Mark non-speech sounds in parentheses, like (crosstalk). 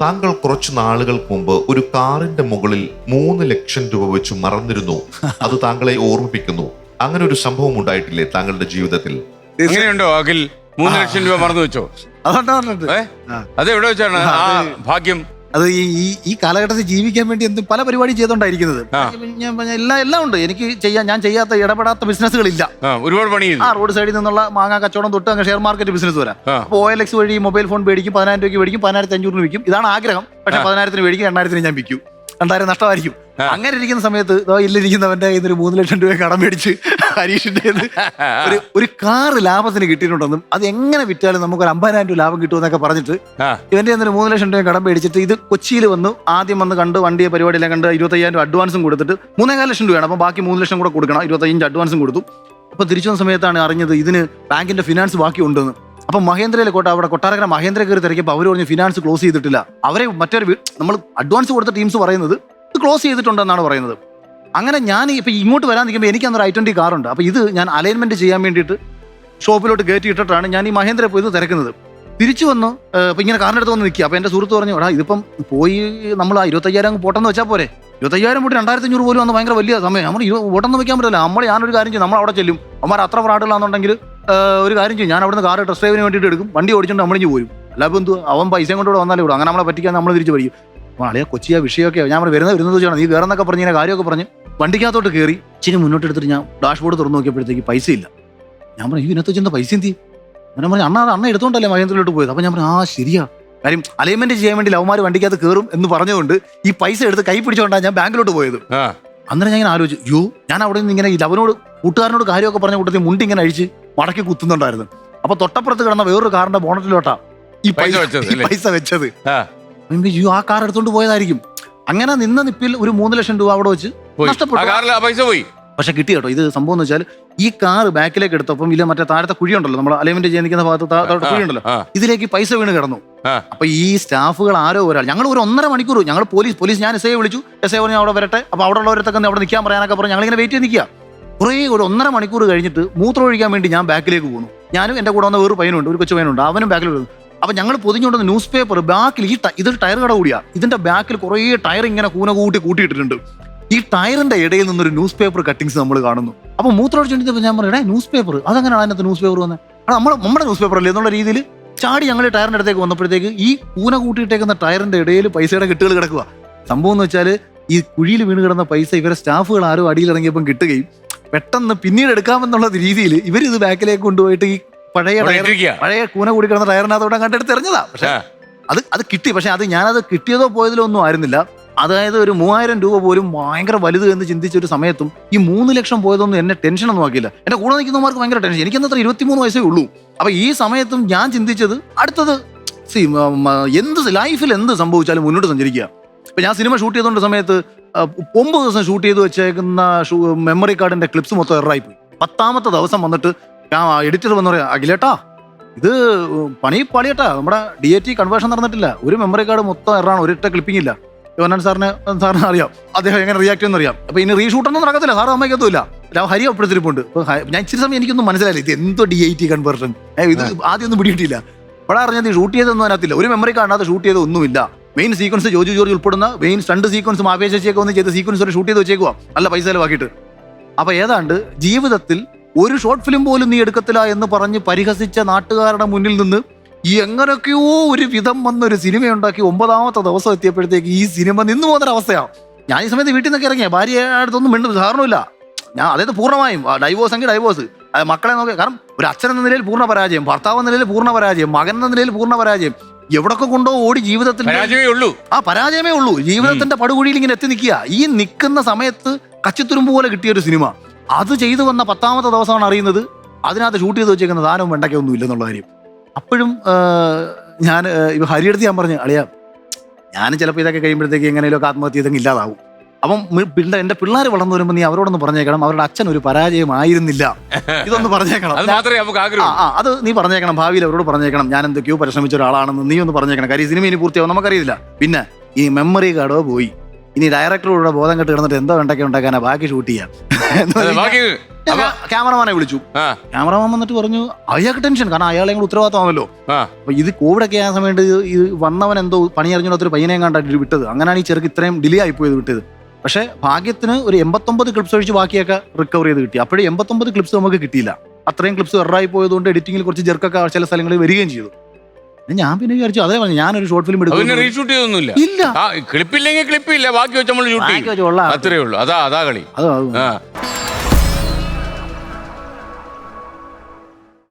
താങ്കൾ കുറച്ച് നാളുകൾക്ക് മുമ്പ് ഒരു കാറിന്റെ മുകളിൽ മൂന്ന് ലക്ഷം രൂപ വെച്ച് മറന്നിരുന്നു. (laughs) അത് താങ്കളെ ഓർമ്മിപ്പിക്കുന്നു. അങ്ങനെ ഒരു സംഭവം ഉണ്ടായിട്ടില്ലേ താങ്കളുടെ ജീവിതത്തിൽ? അങ്ങനെയുണ്ടോ അഖിൽ? മൂന്ന് ലക്ഷം രൂപ മറന്നു വെച്ചോ? അതുകൊണ്ടാണ് ഏ? ആ. അത് എവിടെ വെച്ചാണ്? ആ ഭാഗ്യം. അത് ഈ ഈ ഈ കാലഘട്ടത്തിൽ ജീവിക്കാൻ വേണ്ടി എന്തും പല പരിപാടി ചെയ്തോണ്ടായിരിക്കുന്നത്. ഞാൻ പറഞ്ഞ എല്ലാം എല്ലാം ഉണ്ട്. എനിക്ക് ചെയ്യാൻ ഞാൻ ചെയ്യാത്ത ഇടപെടാത്ത ബിസിനസ്സുകളില്ല. ഒരുപാട് പണി ആ റോഡ് സൈഡിൽ നിന്നുള്ള മാങ്ങ കച്ചവടം തൊട്ട് അങ്ങ് ഷെയർ മാർക്കറ്റ് ബിസിനസ് വരാം. അപ്പോൾ ഒ എൽ എക്സ് വഴി മൊബൈൽ ഫോൺ മേടിക്കും പതിനായിരം രൂപയ്ക്ക് മേടിക്കും പതിനായിരത്തി അഞ്ഞൂറിന് വിൽക്കും. ഇതാണ് ആഗ്രഹം. പക്ഷേ പതിനായിരത്തിന് മേടിക്കും രണ്ടായിരത്തിന് ഞാൻ വിൽക്കും. രണ്ടായിരം നഷ്ടമായിരിക്കും. അങ്ങനെ ഇരിക്കുന്ന സമയത്ത് ഇല്ലിരിക്കുന്നവന്റെ കയ്യിൽ നിന്ന് ഒരു മൂന്ന് ലക്ഷം രൂപ കടം മേടിച്ച് ഹരീഷിന്റെ (laughs) ഒരു ഒരു കാറ് ലാഭത്തിന് കിട്ടിയിട്ടുണ്ടെന്നും അത് എങ്ങനെ വിറ്റാലും നമുക്ക് ഒരു അമ്പതിനായിരം രൂപ ലാഭം കിട്ടുമെന്നൊക്കെ പറഞ്ഞിട്ട് ഇവന്റെ എന്നൊരു മൂന്ന് ലക്ഷം രൂപ കടം മേടിച്ചിട്ട് ഇത് കൊച്ചിയിൽ വന്നു ആദ്യം വന്ന് കണ്ട് വണ്ടിയെ പരിപാടിയെല്ലാം കണ്ട് ഇരുപത്തയ്യായിരം രൂപ അഡ്വാൻസും കൊടുത്തിട്ട് മൂന്നേകാൽ ലക്ഷം രൂപയാണ്. അപ്പം ബാക്കി മൂന്ന് ലക്ഷം കൂടെ കൊടുക്കണം. ഇരുപത്തഞ്ച് അഡ്വാൻസും കൊടുത്തു. അപ്പോൾ തിരിച്ചു വന്ന സമയത്താണ് അറിഞ്ഞത് ഇതിന് ബാങ്കിന്റെ ഫിനാൻസ് ബാക്കി ഉണ്ടെന്ന്. അപ്പം മഹേന്ദ്രയിലെ കോട്ട അവിടെ കൊട്ടാരക്കര മഹേന്ദ്ര കയറി തിരക്കിയപ്പോൾ അവർ പറഞ്ഞു ഫിനാൻസ് ക്ലോസ് ചെയ്തിട്ടില്ല. അവരെ മറ്റൊരു നമ്മൾ അഡ്വാൻസ് കൊടുത്ത ടീംസ് പറയുന്നത് ഇത് ക്ലോസ് ചെയ്തിട്ടുണ്ടെന്നാണ് പറയുന്നത്. അങ്ങനെ ഞാൻ ഇപ്പം ഇങ്ങോട്ട് വരാൻ നിൽക്കുമ്പോൾ എനിക്ക് അന്നൊരു ഐ ട്വന്റി കാറുണ്ട് അപ്പോൾ ഇത് ഞാൻ അലൈൻമെന്റ് ചെയ്യാൻ വേണ്ടിയിട്ട് ഷോപ്പിലോട്ട് കയറ്റി ഇട്ടിട്ടാണ് ഞാൻ ഈ മഹേന്ദ്ര പോയത് തിരക്കുന്നത്. തിരിച്ചു വന്നു ഇപ്പം ഇങ്ങനെ കാറിനടുത്ത് വന്ന് നിൽക്കുക. അപ്പോൾ എന്റെ സുഹൃത്ത് പറഞ്ഞു എടാ ഇതിപ്പം പോയി നമ്മൾ ആ ഇരുപത്തയ്യായിരം അങ്ങ് പോട്ടെന്ന് വെച്ചാൽ പോരെ. ഇരുപത്തയ്യായിരം കൂടി രണ്ടായിരത്തി അഞ്ഞൂറ് പോലും വന്ന് ഭയങ്കര വലിയ സമയം. നമ്മൾ ഓട്ടൊന്നും വെക്കാൻ പറ്റില്ല നമ്മൾ ഞാനൊരു കാര്യം ചെയ്യും. നമ്മൾ അവിടെ ചെല്ലും. അമ്മമാർ അത്ര ഫ്രോഡുകളാണെന്നുണ്ടെങ്കിൽ ഒരു കാര്യം ചെയ്യും. ഞാൻ അവിടുന്ന് കാർ ടെസ്റ്റ് ഡ്രൈവിന് വേണ്ടിയിട്ട് എടുക്കും. വണ്ടി ഓടിച്ചുകൊണ്ട് നമ്മളിഞ്ഞ് പോരും. അല്ലാതെ എന്തു അവൻ പൈസയും കൊണ്ട് വന്നാലേ വിടും അങ്ങനെ നമ്മളെ പറ്റിക്കാൻ നമ്മൾ തിരിച്ച് പഠിക്കും. അപ്പോൾ അളിയ കൊച്ചി ആ വിഷയമൊക്കെ ഞാൻ വരുന്നത് വരുന്നത് ചെയ്യണം നീ കയറുന്നൊക്കെ പറഞ്ഞ് കാര്യമൊക്കെ പറഞ്ഞ് വണ്ടിക്കകത്തോട്ട് കയറി ഇച്ചിരി മുന്നോട്ട് എടുത്തിട്ട് ഞാൻ ഡാഷ്ബോർഡ് തുറന്നു നോക്കിയപ്പോഴത്തേക്ക് പൈസ ഇല്ല ഞാൻ പറഞ്ഞു ഇതിനകത്ത് വെച്ചാൽ പൈസ എന്തി ഞാൻ പറഞ്ഞു അണ്ണ അണ്ണ എടുത്തോണ്ടല്ലേ മഹേന്ദ്രയിലോട്ട് പോയത്? അപ്പൊ ഞാൻ പറഞ്ഞു ആ ശരിയാ. കാര്യം അലൈൻമെന്റ് ചെയ്യാൻ വേണ്ടി ലവ്മാര് വണ്ടിക്കകത്ത് കയറും എന്ന് പറഞ്ഞുകൊണ്ട് ഈ പൈസ എടുത്ത് കൈ പിടിച്ചുകൊണ്ടാണ് ഞാൻ ബാങ്കിലോട്ട് പോയത്. അന്നേരം ഞാൻ ഇങ്ങനെ ആലോചിച്ചു യോ ഞാൻ അവിടെ നിന്ന് ഇങ്ങനെ ഈ ലവനോട് കൂട്ടുകാരനോട് കാര്യമൊക്കെ പറഞ്ഞ കൂട്ടത്തിൽ മുണ്ടി ഇങ്ങനെ അഴിച്ച് മടക്കി കുത്തുന്നുണ്ടായിരുന്നു. അപ്പൊ തൊട്ടപ്പുറത്ത് കിടന്ന വേറൊരു കാറിന്റെ ബോണറ്റിലോട്ടാ ഈ പൈസ പൈസ വെച്ചത് യോ ആ കാർ എടുത്തോണ്ട് പോയതായിരിക്കും. അങ്ങനെ നിന്ന നിപ്പിൽ ഒരു മൂന്ന് ലക്ഷം രൂപ അവിടെ വെച്ച് പോയി. ആ നഷ്ടപ്പെട്ടു കാറിൽ ആ പൈസ പോയി. പക്ഷെ കിട്ടി കേട്ടോ. ഇത് സംഭവം എന്ന് വെച്ചാൽ ഈ കാർ ബാക്കിലേക്ക് എടുത്തപ്പം ഇല്ല മറ്റേ താഴത്തെ കുഴിയുണ്ടല്ലോ. നമ്മൾ അലൈൻമെന്റ് ചെയ്യാൻ നിൽക്കുന്ന ഭാഗത്ത് താ- താഴത്തെ കുഴിയുണ്ടല്ലോ. ആ, ഇതിലേക്ക് പൈസ വീണ് കിടന്നു. ആ. അപ്പൊ ഈ സ്റ്റാഫുകൾ ആരോ ഒരാൾ. ഞങ്ങൾ ഒരു ഒന്നര മണിക്കൂർ ഞങ്ങൾ പോലീസ് പോലീസ് ഞാൻ എസ് ഐ വിളിച്ചു. എസ് ഐ പറഞ്ഞു അവിടെ വരട്ടെ. അപ്പൊ അവിടെ ഉള്ളവരത്തൊക്കെ ഒന്ന് അവിടെ നിൽക്കാൻ പറയാനൊക്കെ പറഞ്ഞു ഞങ്ങളിങ്ങനെ വെയിറ്റ് ചെയ്ത് നിൽക്കുക. കുറേ ഒരു ഒന്നര മണിക്കൂർ കഴിഞ്ഞിട്ട് മൂത്രം ഒഴിക്കാൻ വേണ്ടി ഞാൻ ബാക്കിലേക്ക് പോകുന്നു ഞാനും എന്റെ കൂടെ വന്ന വേറൊരു പയ്യനുണ്ട് ഒരു കൊച്ചു പയ്യനുണ്ട്. അവനും ബാക്കിൽ വരുന്നു അപ്പൊ ഞങ്ങൾ പൊതിഞ്ഞുകൊണ്ടുവന്ന ന്യൂസ് പേപ്പർ ബാക്കിൽ ഈ ട- ഇതൊരു ടയർ കട കൂടിയാ. ഇതിന്റെ ബാക്കിൽ കുറേ ടയർ ഇങ്ങനെ കൂന കൂട്ടി കൂട്ടിയിട്ടിട്ടുണ്ട്. ഈ ടയറിന്റെ ഇടയിൽ നിന്നൊരു ന്യൂസ് പേപ്പർ കട്ടിങ്സ് നമ്മൾ കാണുന്നു. അപ്പൊ മൂത്രമൊഴിച്ചിട്ട് ഞാൻ പറഞ്ഞു ന്യൂസ് പേപ്പർ അതെങ്ങനെയാണ് അതിനകത്ത് ന്യൂസ് പേപ്പർ വന്നത് നമ്മൾ നമ്മുടെ ന്യൂസ് പേപ്പർ അല്ലേ? എന്നുള്ള രീതിയിൽ ചാടി ഞങ്ങൾ ടയറിന്റെ അടുത്തേക്ക് വന്നപ്പോഴത്തേക്ക് ഈ കൂന കൂട്ടിയിട്ടേക്കുന്ന ടയറിന്റെ ഇടയിൽ പൈസയുടെ കെട്ടുകൾ കിടക്കുക സംഭവം എന്ന് വെച്ചാൽ ഈ കുഴിയിൽ വീണ് കിടന്ന പൈസ ഇവരെ സ്റ്റാഫുകൾ ആരോ അടിയിൽ ഇറങ്ങിയപ്പം കിട്ടുകയും പെട്ടെന്ന് പിന്നീട് എടുക്കാമെന്നുള്ള രീതിയിൽ ഇവർ ഇത് ബാക്കിലേക്ക് കൊണ്ടുപോയിട്ട് ഈ പഴയ ടയർ പഴയ കൂന കൂടി കിടന്ന ടയറിനകത്തോടെ കണ്ടെടുത്ത് എറിഞ്ഞതാ പക്ഷെ അത് അത് കിട്ടി. പക്ഷെ അത് ഞാനത് കിട്ടിയതോ പോയതിലോ ഒന്നും ആയിരുന്നില്ല. അതായത് ഒരു മൂവായിരം രൂപ പോലും ഭയങ്കര വലുത് എന്ന് ചിന്തിച്ച ഒരു സമയത്തും ഈ മൂന്ന് ലക്ഷം പോയതൊന്നും എന്നെ ടെൻഷൻ ഒന്നും ആക്കിയില്ല. എന്റെ കൂടെ നിൽക്കുന്നവർക്ക് ഭയങ്കര ടെൻഷൻ എനിക്ക് അത്ര ഇരുപത്തിമൂന്ന് വയസ്സേ ഉള്ളൂ. അപ്പൊ ഈ സമയത്തും ഞാൻ ചിന്തിച്ചത് അടുത്തത് മ- എന്ത് ലൈഫിൽ എന്ത് സംഭവിച്ചാലും മുന്നോട്ട് സഞ്ചരിക്കുക. ഇപ്പൊ ഞാൻ സിനിമ ഷൂട്ട് ചെയ്തുകൊണ്ട് സമയത്ത് ഒമ്പത് ദിവസം ഷൂട്ട് ചെയ്ത് വെച്ചേക്കുന്ന മെമ്മറി കാർഡിന്റെ ക്ലിപ്സ് മൊത്തം എററായി പോയി പത്താമത്തെ ദിവസം വന്നിട്ട് ഞാൻ എഡിറ്റർ വന്ന് പറയാം അഖിലേട്ടാ ഇത് പണി പാളിയട്ടാ നമ്മുടെ ഡി എ ടി കൺവേർഷൻ നടന്നിട്ടില്ല. ഒരു മെമ്മറി കാർഡ് മൊത്തം എറാണ് ഒരിട്ട ക്ലിപ്പിംഗ് ഇല്ല. യോനാൻ സാറിന് സാറിന് അറിയാം. അദ്ദേഹം എങ്ങനെ റിയാക്ട് ചെയ്യുന്ന അറിയാം. അപ്പൊ ഇനി റീഷൂട്ടൊന്നും നടക്കത്തില്ല. സാറ് അമ്മയ്ക്കത്തുമില്ല ഹരി അപ്പഴത്തിരിപ്പുണ്ട് ഞാൻ ഇച്ചിരി സമയം എനിക്കൊന്നും മനസ്സിലായില്ല. ഇത് എന്തോ ഡി ഐ ടി കൺവേർഷൻ ഇത് ആദ്യം ഒന്നും പിടിയിട്ടില്ല ഇവിടെ അറിഞ്ഞത് ഷൂട്ട് ചെയ്തൊന്നും അതിനകത്തില്ല. ഒരു മെമ്മറി കാണാതെ ഷൂട്ട് ചെയ്തൊന്നുമില്ല മെയിൻ സീക്വൻസ് ജോജു ജോർജ് ഉൾപ്പെടുന്ന മെയിൻ സ്റ്റണ്ട് സീക്വൻസും ആവേശിയൊക്കെ ഒന്ന് ചെയ്ത സീക്വൻസ് ഒരു ഷൂട്ട് ചെയ്ത് വെച്ചേക്കുക നല്ല പൈസ ചെലവാക്കിയിട്ട്. അപ്പൊ ഏതാണ്ട് ജീവിതത്തിൽ ഒരു ഷോർട്ട് ഫിലിം പോലും നീ എടുക്കത്തില്ല എന്ന് പറഞ്ഞ് പരിഹസിച്ച നാട്ടുകാരുടെ മുന്നിൽ നിന്ന് ഈ എങ്ങനെയൊക്കെയോ ഒരു വിധം വന്നൊരു സിനിമ ഉണ്ടാക്കി ഒമ്പതാമത്തെ ദിവസം എത്തിയപ്പോഴത്തേക്ക് ഈ സിനിമ നിന്നു പോകുന്നൊരവസ്ഥയാണ് ഞാൻ ഈ സമയത്ത് വീട്ടിൽ നിന്നൊക്കെ ഇറങ്ങിയ. ഭാര്യ അടുത്തൊന്നും മിണ്ടും സാറിനുമില്ല ഞാൻ അതായത് പൂർണമായും ഡൈവോഴ്സ് എങ്കിൽ ഡൈവോഴ്സ് മക്കളെ നോക്കി കാരണം ഒരു അച്ഛൻ എന്ന നിലയിൽ പൂർണ പരാജയം ഭർത്താവ് എന്ന നിലയിൽ പൂർണ പരാജയം മകൻ എന്ന നിലയിൽ പൂർണ പരാജയം. എവിടൊക്കെ കൊണ്ടോ ഓടി ജീവിതത്തിൽ പരാജയമേ ഉള്ളൂ. ആ പരാജയമേ ഉള്ളൂ. ജീവിതത്തിന്റെ പടുകുഴിയിൽ ഇങ്ങനെ എത്തി നിൽക്കുക. ഈ നിൽക്കുന്ന സമയത്ത് കച്ചിത്തുരുമ്പ് പോലെ കിട്ടിയ ഒരു സിനിമ. അത് ചെയ്തു വന്ന പത്താമത്തെ ദിവസമാണ് അറിയുന്നത്. അതിനകത്ത് ഷൂട്ട് ചെയ്ത് വെച്ചേക്കുന്ന ദാനവും വെണ്ടയ്ക്കൊന്നും ഇല്ലെന്നുള്ള കാര്യം. അപ്പോഴും ഞാൻ ഇപ്പോൾ ഹരിയെടുത്ത് ഞാൻ പറഞ്ഞു അളിയാ ഞാൻ ചിലപ്പോൾ ഇതൊക്കെ കഴിയുമ്പോഴത്തേക്ക് എങ്ങനെയൊക്കെ ആത്മഹത്യ ഇതെങ്കിലും ഇല്ലാതാവും. അപ്പം പിള്ള എന്റെ പിള്ളേർ വളർന്നു വരുമ്പോൾ നീ അവരോടൊന്ന് പറഞ്ഞേക്കണം അവരുടെ അച്ഛൻ ഒരു പരാജയമായിരുന്നില്ല ഇതൊന്ന് പറഞ്ഞേക്കണം. അത് മാത്രമേ നമുക്ക് ആ ആ അത് നീ പറഞ്ഞേക്കണം ഭാവിയിൽ അവരോട് പറഞ്ഞേക്കണം ഞാൻ എന്തൊക്കെയോ പരിശ്രമിച്ച ഒരാളാണെന്ന് നീ ഒന്ന് പറഞ്ഞേക്കണം. കാര്യം സിനിമ ഇനി പൂർത്തിയാവും നമുക്കറിയില്ല. പിന്നെ ഈ മെമ്മറി കാർഡോ പോയി. ഇനി ഡയറക്ടറോട് ബോധം കെട്ട് കിടന്നിട്ട് എന്തോ വേണ്ടൊക്കെ ഉണ്ടാക്കാനാ ബാക്കി ഷൂട്ട് ചെയ്യാം. ക്യാമറമാനെ വിളിച്ചു. ആ. ക്യാമറമാൻ വന്നിട്ട് പറഞ്ഞു അയാൾക്ക് ടെൻഷൻ കാരണം അയാളെ കൂടെ ഉത്തരവാദിത്തമാണല്ലോ. ആ. അപ്പൊ ഇത് കോവിഡ് ഒക്കെ ആയ സമയത്ത് ഇത് വന്നവൻ എന്തോ പണി അറിഞ്ഞിടത്തൊരു പയ്യനെയും കണ്ടായിട്ട് വിട്ടത്. അങ്ങനെയാണ് ഈ ചെറുക്ക് ഇത്രയും ഡിലേ ആയി ആയിപ്പോയത് വിട്ടത്. പക്ഷെ ഭാഗ്യത്തിന് ഒരു എൺപത്തൊമ്പത് ക്ലിപ്സ് ഒഴിച്ച് ബാക്കിയൊക്കെ റിക്കവർ ചെയ്ത് കിട്ടി. അപ്പോഴും എൺപത്തൊമ്പത് ക്ലിപ്സ് നമുക്ക് കിട്ടിയില്ല. അത്രയും ക്ലിപ്സ് എറായി പോയതുകൊണ്ട് എഡിറ്റിംഗിൽ കുറച്ച് ജെർക്കൊക്കെ ചില സ്ഥലങ്ങളിൽ വരികയും ചെയ്തു. ഞാൻ പിന്നെ വിചാരിച്ചു അതേ പറഞ്ഞു ഒരു ഷോർട്ട് ഫിലിം എടുക്കും റീഷൂട്ട് ചെയ്തൊന്നുമില്ല. ഇല്ല. ആ ക്ലിപ്പില്ലെങ്കിൽ ക്ലിപ്പില്ല ബാക്കി വെച്ച് നമ്മൾ ഷൂട്ട് ചെയ്യും. അത്രേ ഉള്ളൂ. അതാ അതാ കളി. അത്. ആ.